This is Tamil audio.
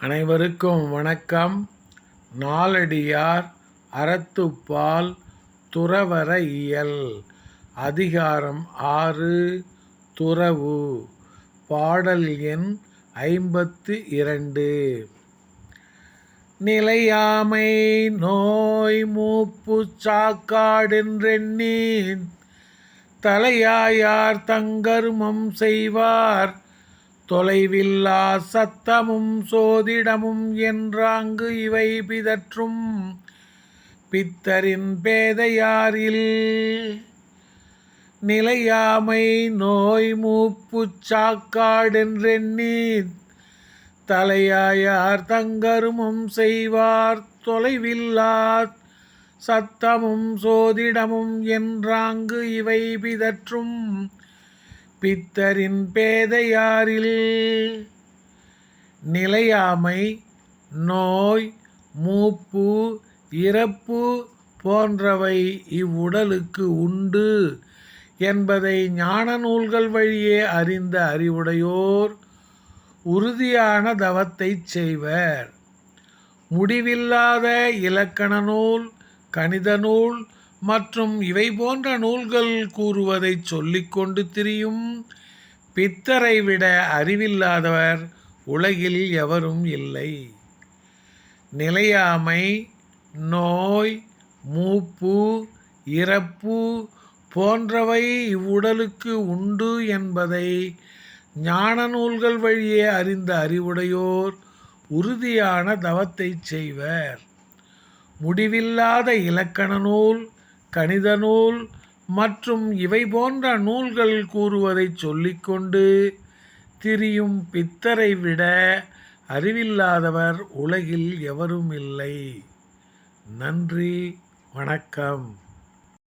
அனைவருக்கும் வணக்கம். நாலடியார் அறத்துப்பால் துறவர இயல் அதிகாரம் ஆறு துறவு. பாடல் எண் ஐம்பத்து இரண்டு. நிலையாமை நோய் மூப்பு சாக்காடென்றெண்ணி தலையாயார் தங்கருமம் செய்வார். தொலைவில்லா சத்தமும் சோதிடமும் என்றாங்கு இவை பிதற்றும். பித்தரின் பேதையாரில் நிலையாமை நோய் மூப்பு சாக்காடென்றெண்ணி தலையாயார் தங்கருமும் செய்வார் தொலைவில்லா சத்தமும் சோதிடமும் என்றாங்கு இவை பிதற்றும். பித்தரின் பேதையாரில். நிலையாமை நோய் மூப்பு இறப்பு போன்றவை இவ்வுடலுக்கு உண்டு என்பதை ஞான நூல்கள் வழியே அறிந்த அறிவுடையோர் உறுதியான தவத்தை செய்வர். முடிவில்லாத இலக்கண நூல் கணித நூல் மற்றும் இவை போன்ற நூல்கள் கூறுவதை சொல்லிக்கொண்டு திரியும் பித்தரை விட அறிவில்லாதவர் உலகில் எவரும் இல்லை. நிலையாமை நோய் மூப்பு இறப்பு போன்றவை இவ்வுடலுக்கு உண்டு என்பதை ஞான நூல்கள் வழியே அறிந்த அறிவுடையோர் உறுதியான தவத்தை செய்வர். முடிவில்லாத இலக்கண நூல் கணித நூல் மற்றும் இவை போன்ற நூல்கள் கூறுவதை சொல்லிக்கொண்டு திரியும் பித்தரை விட அறிவில்லாதவர் உலகில் எவரும் இல்லை. நன்றி வணக்கம்.